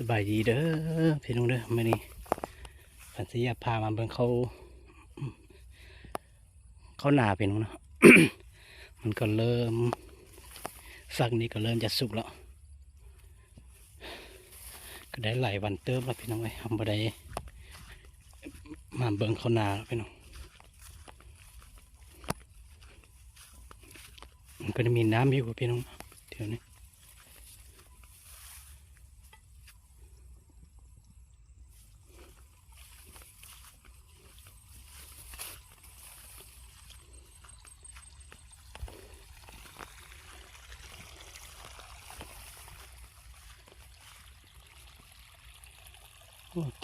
สบายดีเด้อพี่น้องเด้อมื่อนี้พันธิยาพามาเบิ่งเขาเขาหนาพี่น้องเนาะมันก็เริ่มฝักนี้ก็เริ่มจะสุกแล้ว ก็ได้หลายวันเติมแล้วพี่น้องเลยทำบ่ได้มาเบิ่งเขาหนาแล้วพี่น้องมันก็จะมีน้ำอยู่พี่น้องเดี๋ยวนี้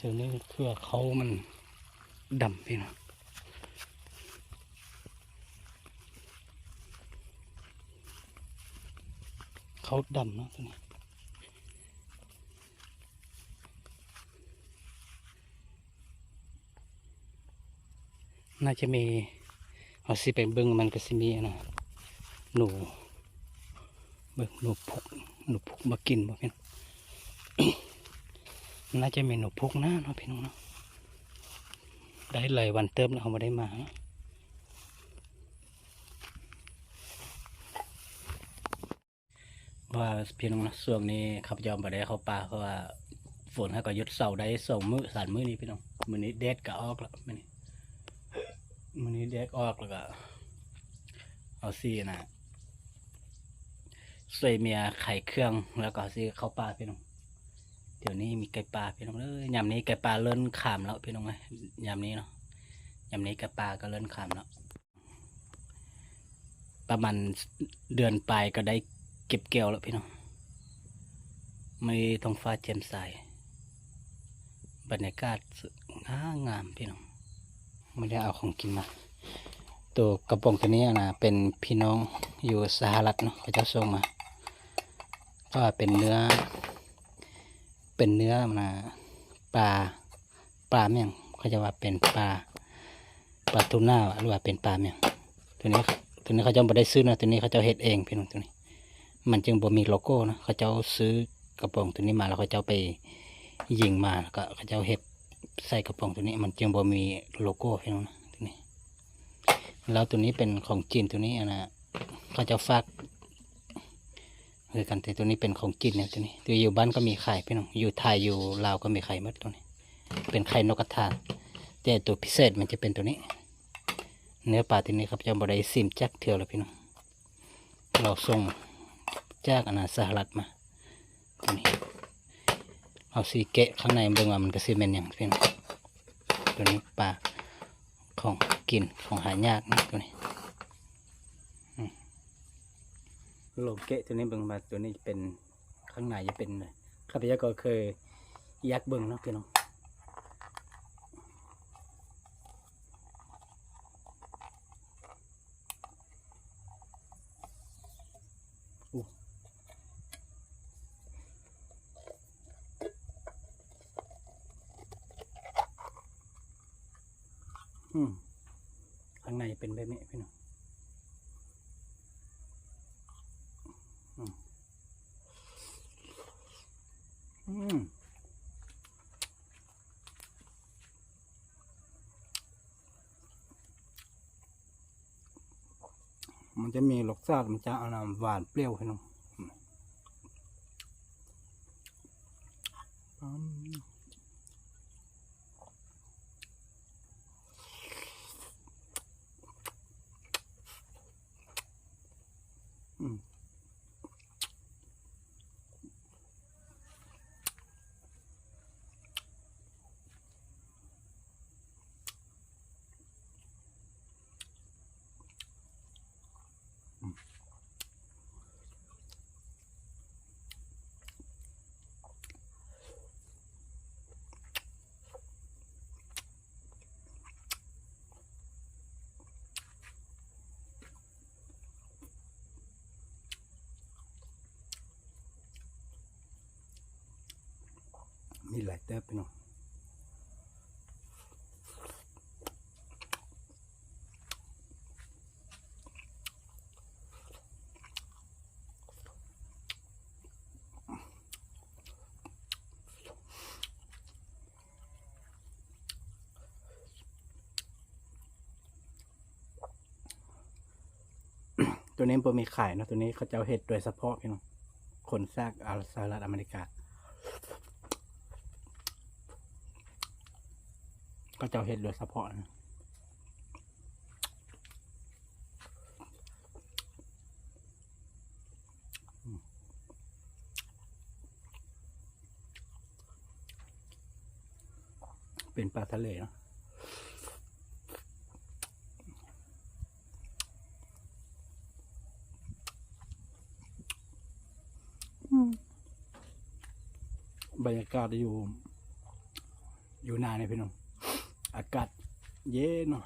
ดี๋ยวนี้เครือเขามันดำพี่น้องเขาดำนะตัวนี้น่าจะมีเอาสิไปเบิ้งมันก็สิมีนะหนูเบิ้งหนูพุกหนูพุกมากินบ่พี่น้อง น่าจะมีหนูพุกหน้าเนาะพี่น้องเนาะได้หลายวันเติมแล้วเขาไม่ได้มาเนาะว่าพี่น้องนะช่วงนี้ขับยอมไปได้เข้าป่าเพราะว่าฝนให้ก็ยุดเสาได้สองมือสามมือนี้พี่น้องมือนี้แดดก็ออกแล้วมือนี้มือนี้แดดออกแล้วก็เอาซีนะใส่เมียไข่เครื่องแล้วก็ซีเข้าป่าพี่น้อง เดี๋ยวนี้มีไก่ปลาพี่น้องเอ้ยยามนี้ไก่ปลาเลิ่นขามแล้วพี่น้องเอ้ยามนี้เนาะยามนี้ไก่ปลาก็เลิ่นขามแล้วประมาณเดือนปลายก็ได้เก็บเกี่ยวแล้วพี่น้องมีท้องฟ้าแจ่มใสบรรยากาศงามงามพี่น้องไม่ได้เอาของกินมา ตัวกระป๋องตัวนี้นะเป็นพี่น้องอยู่สหรัฐเนาะเขาจะส่งมา ก็เป็นเนื้อ เป็นเนื้อมาปลาปลาเมี่ยงเขาจะว่าเป็นปลาปลาทูน่าหรือว่าเป็นปลาเมี่ยงตัวนี้ตัวนี้เขาจะไม่ได้ซื้อนะตัวนี้เขาจะเฮ็ดเองพี่น้องตัวนี้ มันจึงบ่มีโลโก้นะเขาจะซื้อกระป๋องตัวนี้มาแล้วเขาจะไปยิงมาแล้วก็เขาจะเฮ็ดใส่กระป๋องตัวนี้ มันจึงบ่มีโลโก้พี่น้องนะตัวนี้ แล้วตัวนี้เป็นของจีนตัวนี้อะนะเขาจะฝา คือกันแต่ตัวนี้เป็นของจีนเนี่ยตัวนี้ตัวอยู่บ้านก็มีไข่พี่น้องอยู่ไทยอยู่ลาวก็มีไข่หมดตัวนี้ เป็นไข่นกกระทาแต่ตัวพิเศษมันจะเป็นตัวนี้ เนื้อปลาตัวนี้ครับจะบดได้ซิมจักเที่ยวแล้วพี่น้องเราส่งจากอนนาสหรัฐมาตัวนี้เอาสีเกะข้างในเบิ่งว่ามันก็ซีเมนอย่างพี่น้องตัวนี้ปลาของกินของหายากนะตัวนี้ โลเกะตัวนี้เบิ่งมาตัวนี้เป็นข้างในจะเป็นข้าพเจ้าก็เคยยักเบิ่งเนาะพี่น้องอู้อืมข้างในเป็นแบบนี้พี่น้อง อืมมัน จะมีรสชาติมันจะเอาน้ำหวานเปรี้ยวให้น้อง มีหลายเติบพี่น้องตัวนี้ผมมีขายนะตัวนี้เขาจะเอาเห็ดโดยเฉพาะพี่น้องคนซากอาสหรัฐอเมริกา เขาเจ้าเฮ็ดโดยเฉพาะนะอืมเป็นปลาทะเลเนาะบรรยากาศอยู่ อยู่นานเลยพี่น้อง อากาศเย็นเนาะ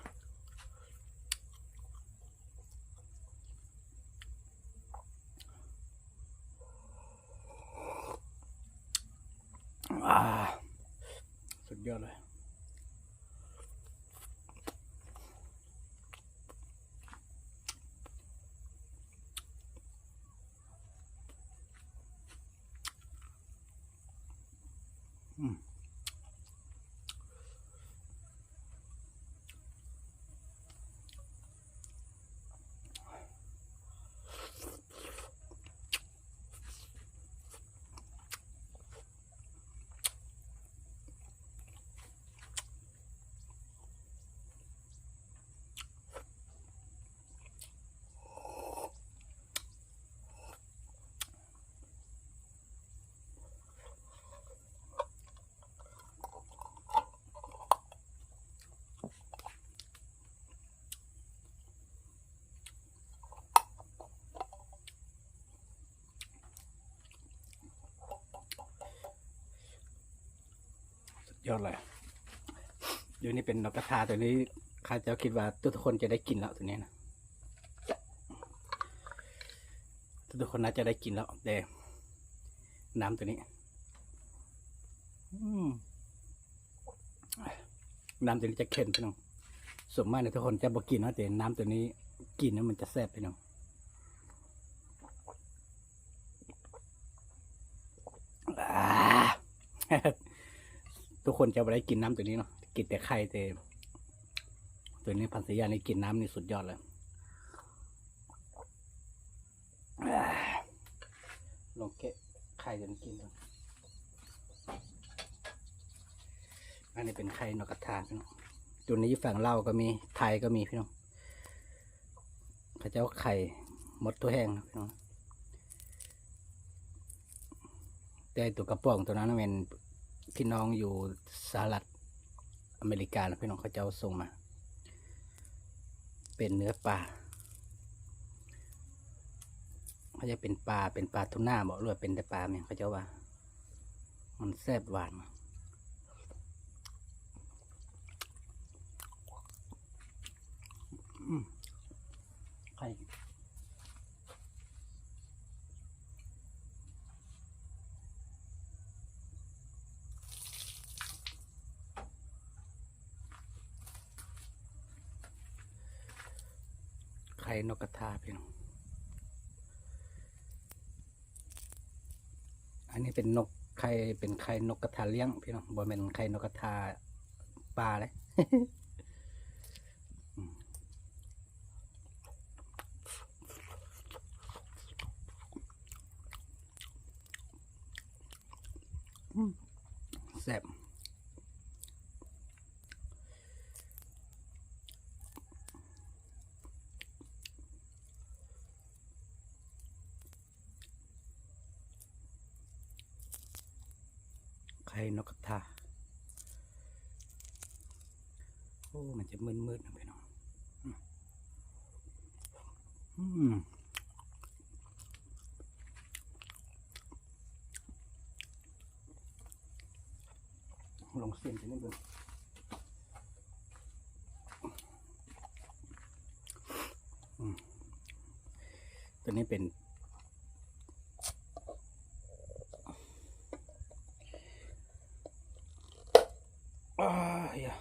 ยอดเลยเดี๋ยวนี้เป็นนกกระทาตัวนี้ข้าจ้าคิดว่าทุกคนจะได้กินแล้วตัวนี้นะทุกคนน่าจะได้กินแล้วแต่น้ำตัวนี้อน้ำตัวนี้จะเค็มพี่น้องส่วนมากเนี่ยทุกคนจะบอกกินนะแต่น้ำตัวนี้กินแล้วมันจะแซ่บพี่น้องอ่า ทุกคนจะไม่ได้กินน้ำตัวนี้เนาะกินแต่ไข่แต่ตัวนี้พันธุ์สยานี่กินน้ำนี่สุดยอดเลยลองแกะไข่ตัวนี้กินดูอันนี้เป็นไข่นกกระทาพี่น้องตัวนี้ฝั่งเล่าก็มีไทยก็มีพี่น้องเขาเจ้าไข่มดตัวแห้งนะพี่น้องแต่ตัวกระป๋องตัวนั้นเป็น พี่น้องอยู่สหรัฐอเมริกานะพี่น้องเขาจะเอาส่งมา เป็นเนื้อปลาเขาจะเป็นปลาเป็นปลาทูน่าบอกเลยว่าเป็นแต่ปลาเนี่ยเขาจะว่า มันแซ่บหวาน ไข่นกกระทาพี่น้อง อันนี้เป็นนกไข่เป็นไข่นกกระทาเลี้ยงพี่น้องบ่เป็นไข่นกกระทาปลาเลยแซ่บไข่นกกระทาโอ้มัน จะมืดๆนะพี่น้องอืมลองเสียนจะนิดนึงตัวนี้เป็นอ่าอย่า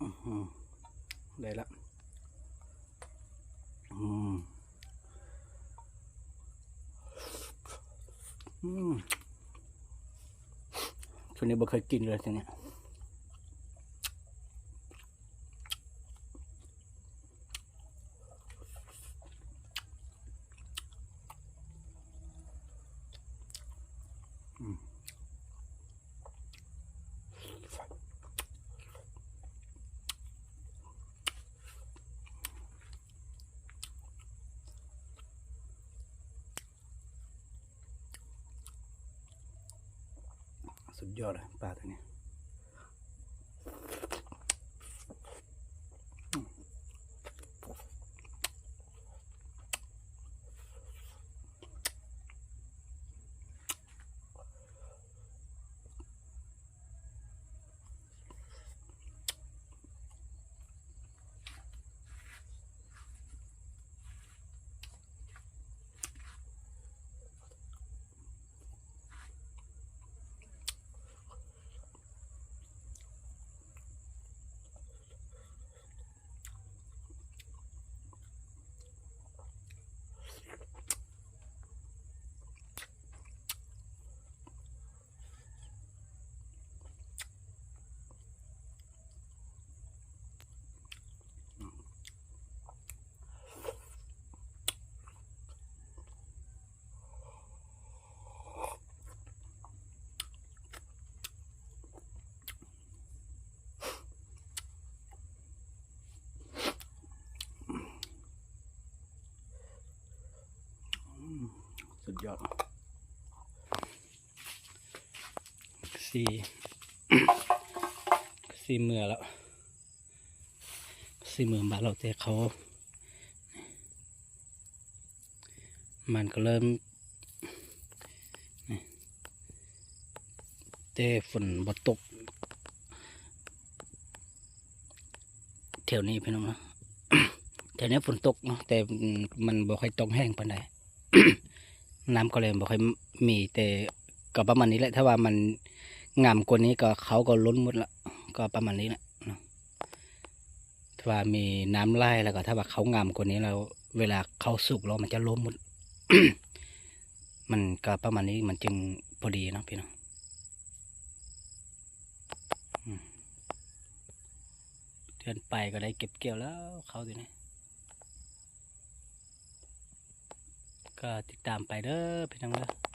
อื้อหือ อืม ช่วงนี้บ่เคยกินเลยทีเนี้ย สุดยอดเลยปลาตัวนี้ ยอดสี่สี่มือแล้วสี่มือบาทเราแต่เขา มันก็เริ่มนี่แต่ฝนบดตกแถวนี้พี่น้องเนาะแถวนี้ฝนตกเนาะแต่มันบ่ค่อยตกแห้งปานใด น้ำก็เลยบ่ค่อยมีแต่ก็ประมาณนี้แหละถ้าว่ามันงามกว่านี้ก็เขาก็ล้นหมดละก็ประมาณนี้แหละถ้าว่ามีน้ำไล่แล้วก็ถ้าว่าเขางามกว่านี้แล้วเวลาเขาสุกแล้วมันจะล้มหมด มันก็ประมาณนี้มันจึงพอดีนะพี่น้องเดือนไปก็ได้เก็บเกี่ยวแล้วเขาตัวนี้ ก็ติดตามไปเด้อพี่น้องเด้อ